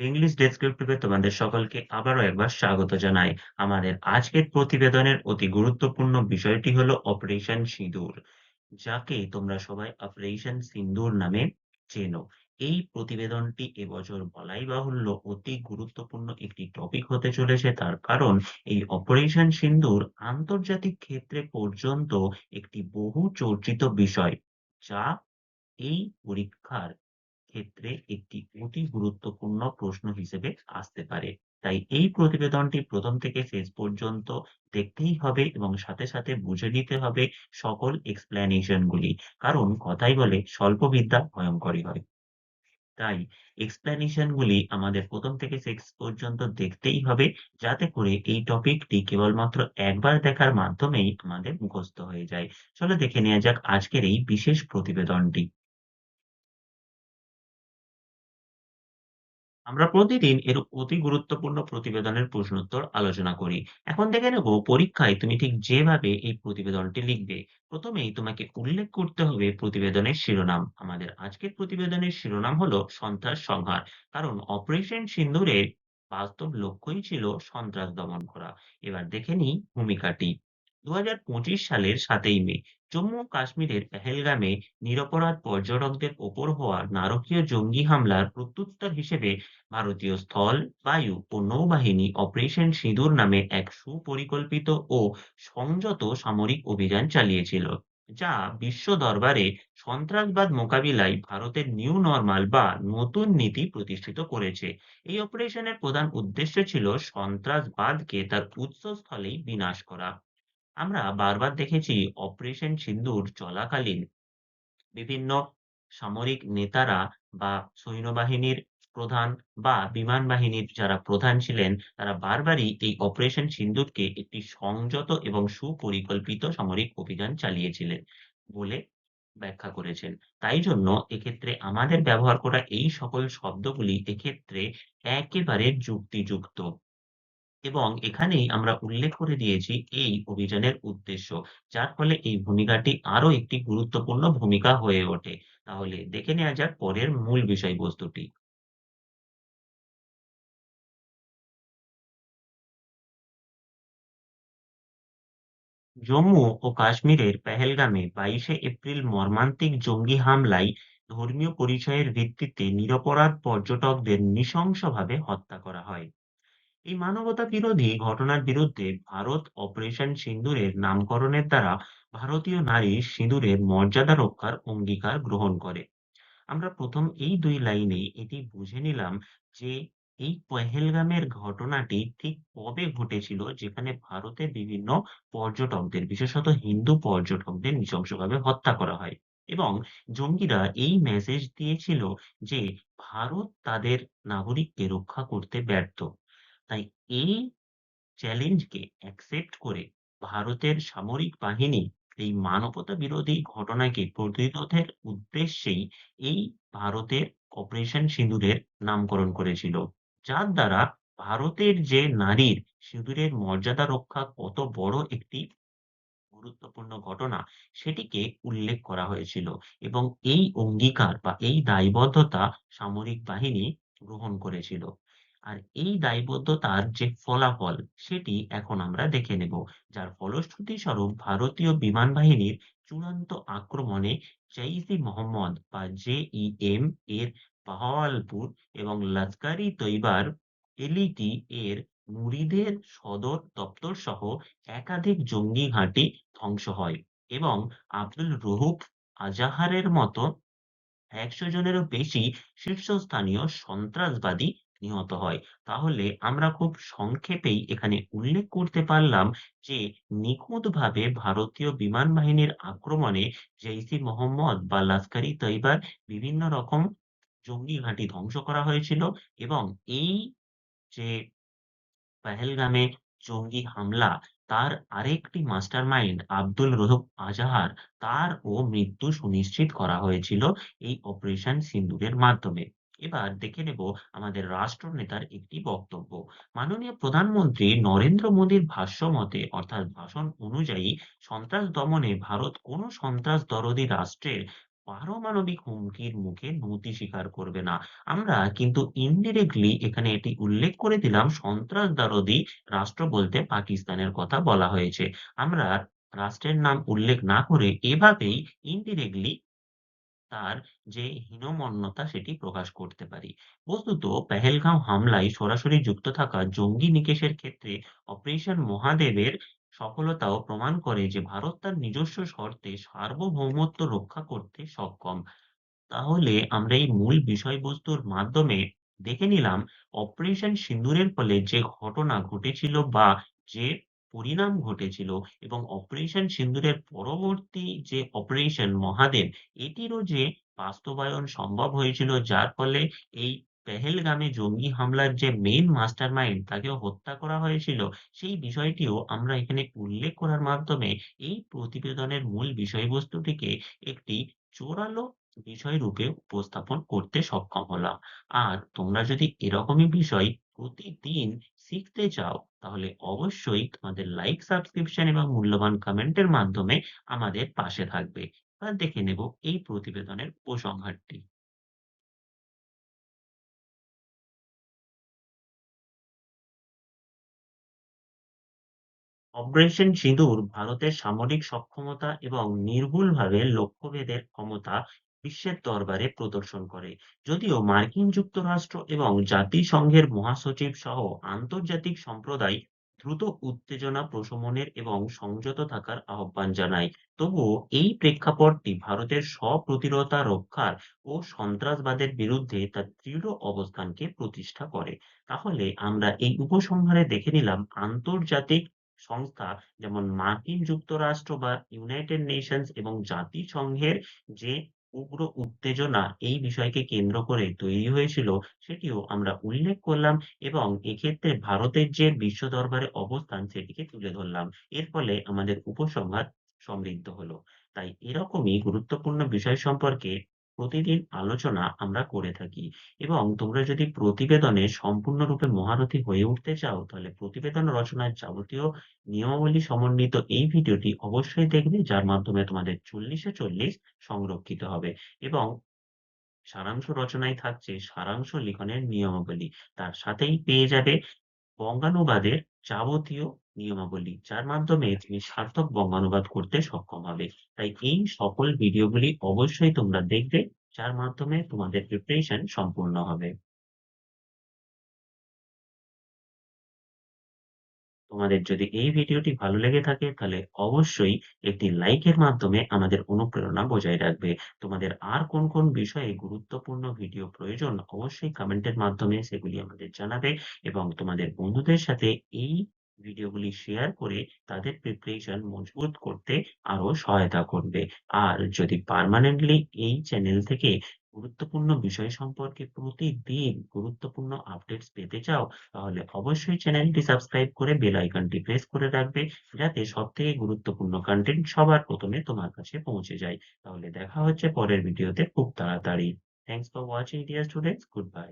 English ডেসক্রিপটিভে তোমাদের সকলকে আবারও একবার স্বাগত জানাই। আমাদের আজকের প্রতিবেদনের অতি গুরুত্বপূর্ণ বিষয়টি হলো অপারেশন সিঁদুর, যাকে তোমরা সবাই অপারেশন সিন্দুর নামে চেনো। এই প্রতিবেদনটি এবছর বলাই বাহুল্য অতি গুরুত্বপূর্ণ একটি টপিক হতে চলেছে তার কারণ এই অপারেশন সিন্দুর আন্তর্জাতিক ক্ষেত্রে পর্যন্ত একটি বহু চর্চিত বিষয়, যা এই পরীক্ষার ক্ষেত্রে একটি অতি গুরুত্বপূর্ণ প্রশ্ন হিসেবে আসতে পারে। তাই এই প্রতিবেদনটি প্রথম থেকে শেষ পর্যন্ত দেখতেই হবে এবং সাথে, সাথে বুঝে নিতে হবে সকল explanation গুলি। কারণ কথাই বলে স্বল্প বিদ্যা ভয়ঙ্করই হয়। তাই explanation গুলি আমাদের প্রথম থেকে শেষ পর্যন্ত দেখতেই হবে যাতে করে এই টপিকটি কেবলমাত্র একবার দেখার মাধ্যমেই আমাদের মুখস্থ হয়ে যায়। চলো দেখে নেওয়া যাক আজকের এই বিশেষ প্রতিবেদনটি। আমরা প্রতিদিন এর অতি গুরুত্বপূর্ণ প্রতিবেদনের প্রশ্নোত্তর আলোচনা করি। এখন দেখে নেব পরীক্ষায় তুমি ঠিক যেভাবে এই প্রতিবেদনটি লিখবে। প্রথমেই তোমাকে উল্লেখ করতে হবে প্রতিবেদনের শিরোনাম। আমাদের আজকের প্রতিবেদনের শিরোনাম হলো সন্ত্রাস সংহার। কারণ অপারেশন সিন্দুরের বাস্তব লক্ষ্যই ছিল সন্ত্রাস দমন করা। এবার দেখে নিই ভূমিকাটি। ২০২৫ সালের ৭ই মে জম্মু ও কাশ্মীরের পেহেলগামে নিরপরাধ পর্যটকদের ওপর হওয়া নারকীয় জঙ্গি হামলার প্রত্যুত্তর হিসেবে ভারতীয় স্থল, বায়ু ও নৌবাহিনী অপারেশন সিঁদুর নামে এক সুপরিকল্পিত ও সংযত সামরিক অভিযান চালিয়েছিল, যা বিশ্ব দরবারে সন্ত্রাসবাদ মোকাবিলায় ভারতের নিউ নরমাল বা নতুন নীতি প্রতিষ্ঠিত করেছে। এই অপারেশনের প্রধান উদ্দেশ্য ছিল সন্ত্রাসবাদকে তার উৎসস্থলেই বিনাশ করা। আমরা বারবার দেখেছি অপারেশন সিন্দুর চলাকালীন বিভিন্ন সামরিক নেতারা বা সৈন্যবাহিনীর প্রধান বা বিমান বাহিনীর যারা প্রধান ছিলেন, তারা বারবারই এই অপারেশন সিন্দুরকে একটি সংযত এবং সুপরিকল্পিত সামরিক অভিযান চালিয়েছিলেন বলে ব্যাখ্যা করেছেন। তাই জন্য এক্ষেত্রে আমাদের ব্যবহার করা এই সকল শব্দগুলি এক্ষেত্রে একেবারে যুক্তিযুক্ত। এবং এখানেই আমরা উল্লেখ করে দিয়েছি এই অভিযানের উদ্দেশ্য। যার ফলে এই ভূমিকাটি আরও একটি গুরুত্বপূর্ণ ভূমিকা হয়ে ওঠে। তাহলে দেখে নেওয়া যাক পরের মূল বিষয়বস্তুটি। জম্মু ও কাশ্মীরের পেহেলগামে বাইশে এপ্রিল মর্মান্তিক জঙ্গি হামলায় ধর্মীয় পরিচয়ের ভিত্তিতে নিরপরাধ পর্যটকদের নৃশংসভাবে হত্যা করা হয়। এই মানবতা বিরোধী ঘটনার বিরুদ্ধে ভারত অপারেশন সিঁদুরের নামকরণের দ্বারা ভারতীয় নারী সিঁদুরের মর্যাদা রক্ষার অঙ্গীকার গ্রহণ করে। আমরা প্রথম এই দুই লাইনে এটি বুঝে নিলাম যে এই পহেলগামের ঘটনাটি ঠিক কবে ঘটেছিল যেখানে ভারতের বিভিন্ন পর্যটকদের, বিশেষত হিন্দু পর্যটকদের নৃশংসভাবে হত্যা করা হয় এবং জঙ্গিরা এই মেসেজ দিয়েছিল যে ভারত তাদের নাগরিককে রক্ষা করতে ব্যর্থ তাই এই চ্যালেঞ্জকে অ্যাকসেপ্ট করে ভারতের সামরিক বাহিনী এই মানবতা বিরোধী ঘটনাকে প্রতিরোধের উদ্দেশ্যেই এই ভারতের অপারেশন সিঁদুরের নামকরণ করেছিল। যার দ্বারা ভারতের যে নারীর সিঁদুরের মর্যাদা রক্ষা কত বড় একটি গুরুত্বপূর্ণ ঘটনা সেটিকে উল্লেখ করা হয়েছিল এবং এই অঙ্গীকার বা এই দায়বদ্ধতা সামরিক বাহিনী গ্রহণ করেছিল। আর এই দায়বদ্ধতার যে ফলাফল, সেটি এখন আমরা দেখে নেব। যার ফলশ্রুতি স্বরূপ ভারতীয় বিমান বাহিনীর চূড়ান্ত আক্রমণে জেইশ-ই-মহম্মদ বা জেইএম এর বাহাওয়ালপুর এবং লস্কর-ই-তৈয়বার এলইটি এর মুরিদের সদর দপ্তর সহ একাধিক জঙ্গি ঘাঁটি ধ্বংস হয় এবং আব্দুল রউফ আজাহারের মতো একশো জনেরও বেশি শীর্ষস্থানীয় সন্ত্রাসবাদী নিহত হয়। তাহলে আমরা খুব সংক্ষেপেই এখানে উল্লেখ করতে পারলাম যে নিখুঁতভাবে ভারতীয় বিমান বাহিনীর আক্রমণে জেইশ-ই-মহম্মদ বা লস্কর-ই-তৈয়বার বিভিন্ন রকম জঙ্গি ঘাঁটি ধ্বংস করা হয়েছিল এবং এই যে পেহেলগামে জঙ্গি হামলা, তার আরেকটি মাস্টারমাইন্ড আব্দুল রউফ আজাহার, তার ও মৃত্যু সুনিশ্চিত করা হয়েছিল এই অপারেশন সিন্দুরের মাধ্যমে। এবার দেখে নেব আমাদের রাষ্ট্রনেতার একটি বক্তব্য। মাননীয় প্রধানমন্ত্রী নরেন্দ্র মোদীর ভাষ্য মতে, অর্থাৎ ভাষণ অনুযায়ী সন্ত্রাস দমনে ভারত কোনো সন্ত্রাস দরদী রাষ্ট্রের পারমাণবিক হুমকির মুখে নতি স্বীকার করবে না। আমরা কিন্তু ইনডিরেক্টলি এখানে এটি উল্লেখ করে দিলাম, সন্ত্রাস সন্ত্রাসবাদী রাষ্ট্র বলতে পাকিস্তানের কথা বলা হয়েছে। আমরা রাষ্ট্রের নাম উল্লেখ না করে এভাবেই ইনডিরেক্টলি তার যে হীনমন্যতা সেটি প্রকাশ করতে পারি। বস্তুত পেহেলগাঁও হামলায় সরাসরি যুক্ত থাকা জঙ্গি নিকেশের ক্ষেত্রে অপারেশন মহাদেবের সফলতাও প্রমাণ করে যে ভারত তার নিজস্ব শর্তে সার্বভৌমত্ব রক্ষা করতে সক্ষম। তাহলে আমরা এই মূল বিষয়বস্তুর মাধ্যমে দেখে নিলাম, অপারেশন সিন্দুরের ফলে যে ঘটনা ঘটেছিল বা যে পরিণাম ঘটেছিল এবং অপারেশন সিঁদুরের পরবর্তী যে অপারেশন মহাদেব, এটিরও যে বাস্তবায়ন সম্ভব হয়েছিল, যার ফলে এই পেহেলগামে জঙ্গি হামলার যে মেইন মাস্টারমাইন্ড তাকেও হত্যা করা হয়েছিল, সেই বিষয়টিও আমরা এখানে উল্লেখ করার মাধ্যমে এই প্রতিবেদনের মূল বিষয়বস্তুটিকে একটি জোরালো বিষয়রূপে উপস্থাপন করতে সক্ষম হলাম। আর তোমরা যদি এরকমই বিষয় প্রতিদিন শিখতে চাও তাহলে অবশ্যই তোমাদের লাইক, সাবস্ক্রিপশন এবং মূল্যবান কমেন্টের মাধ্যমে আমাদের পাশে থাকবে। এবার দেখে নেব এই প্রতিবেদনের উপসংহারটি। অপারেশন সিঁদুর ভারতের সামরিক সক্ষমতা এবং নির্ভুলভাবে লক্ষ্যভেদের ক্ষমতা বিশ্বের দরবারে প্রদর্শন করে। যদিও মার্কিন যুক্তরাষ্ট্র এবং জাতিসংঘের মহাসচিব সহ আন্তর্জাতিক সম্প্রদায় দ্রুত উত্তেজনা প্রশমনের এবং সংযত থাকার আহ্বান জানায়, তবুও এই প্রেক্ষাপটটি ভারতের স্বপ্রতিরোধা রক্ষার ও সন্ত্রাসবাদের বিরুদ্ধে তার দৃঢ় অবস্থানকে প্রতিষ্ঠা করে। তাহলে আমরা এই উপসংহারে দেখে নিলাম আন্তর্জাতিক সংস্থা যেমন মার্কিন যুক্তরাষ্ট্র বা ইউনাইটেড নেশনস এবং জাতিসংঘের যে উগ্র উত্তেজনা এই বিষয়কে কেন্দ্র করে তৈরি হয়েছিল, সেটিও আমরা উল্লেখ করলাম এবং এক্ষেত্রে ভারতের যে বিশ্ব দরবারে অবস্থান সেটিকে তুলে ধরলাম। এর ফলে আমাদের উপসংহার সমৃদ্ধ হলো। তাই এরকমই গুরুত্বপূর্ণ বিষয় সম্পর্কে প্রতিদিন আলোচনা আমরা করে থাকি এবং তোমরা যদি প্রতিবেদনে সম্পূর্ণরূপে মহারথী হয়ে উঠতে চাও, তাহলে প্রতিবেদন রচনার যাবতীয় নিয়মাবলী সমন্বিত এই ভিডিওটি অবশ্যই দেখবে, যার মাধ্যমে তোমাদের চল্লিশে চল্লিশ সংরক্ষিত হবে এবং সারাংশ রচনায় থাকছে সারাংশ লিখনের নিয়মাবলী। তার সাথেই পেয়ে যাবে বঙ্গানুবাদের যাবতীয় নিয়মাবলী, যার মাধ্যমে তুমি সার্থক বঙ্গানুবাদ করতে সক্ষম হবে। তাই এই সকল ভিডিওগুলি অবশ্যই তোমরা দেখবে, যার মাধ্যমে তোমাদের প্রিপারেশন সম্পূর্ণ হবে। তোমাদের যদি এই ভিডিওটি ভালো লেগে থাকে তাহলে অবশ্যই একটি লাইকের মাধ্যমে আমাদের অনুপ্রেরণা বজায় রাখবে। তোমাদের আর কোন, কোন বিষয়ে গুরুত্বপূর্ণ ভিডিও প্রয়োজন অবশ্যই কমেন্টের মাধ্যমে সেগুলি আমাদের জানাবে এবং তোমাদের বন্ধুদের সাথে এই ভিডিওগুলি শেয়ার করে তাদের প্রিপারেশন মজবুত করতে আরও সহায়তা করবে। আর যদি পার্মানেন্টলি এই চ্যানেল থেকে গুরুত্বপূর্ণ বিষয় সম্পর্কে প্রতিদিন গুরুত্বপূর্ণ আপডেটস পেতে চাও, তাহলে অবশ্যই চ্যানেলটি সাবস্ক্রাইব করে বেল আইকনটি প্রেস করে রাখবে, যাতে সবথেকে গুরুত্বপূর্ণ কন্টেন্ট সবার প্রথমে তোমার কাছে পৌঁছে যায়। তাহলে দেখা হচ্ছে পরের ভিডিওতে খুব তাড়াতাড়ি। Thanks for watching dear students. Good bye.